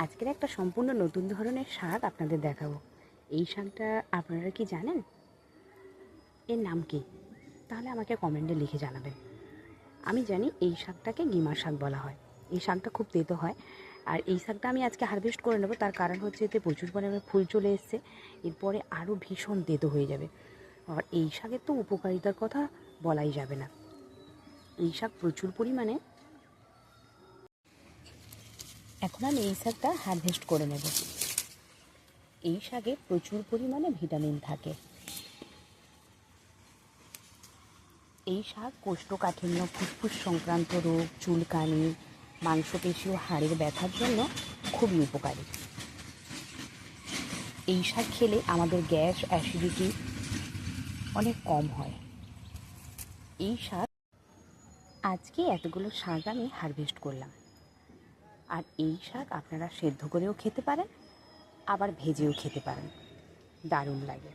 আজকের একটা সম্পূর্ণ নতুন ধরনের শাক আপনাদের দেখাবো। এই শাকটা আপনারা কি জানেন? এর নাম কি? তাহলে আমাকে কমেন্টে লিখে জানাবেন। আমি জানি এই শাকটাকে গিমার শাক বলা হয়। এই শাকটা খুব তেতো হয়। আর এই শাকটা আমি আজকে হারভেস্ট করে নেব। তার কারণ হচ্ছে এতে প্রচুর পরিমাণে ফুল চলে এসছে। এরপরে আরও ভীষণ তেতো হয়ে যাবে। আর এই শাকের তো উপকারিতার কথা বলাই যাবে না। এই শাক প্রচুর পরিমাণে এখন আমি এই শাকটা হারভেস্ট করে নেব। এই শাকে প্রচুর পরিমাণে ভিটামিন থাকে। এই শাক কোষ্ঠকাঠিন্য, ফুসফুস সংক্রান্ত রোগ, চুলকানি, মাংসপেশি ও হাড়ের ব্যথার জন্য খুবই উপকারী। এই শাক খেলে আমাদের গ্যাস অ্যাসিডিটি অনেক কম হয়। এই শাক আজকে এতগুলো শাক আমি হারভেস্ট করলাম। আর এই শাক আপনারা সেদ্ধ করেও খেতে পারেন আবার ভেজেও খেতে পারেন। দারুণ লাগে।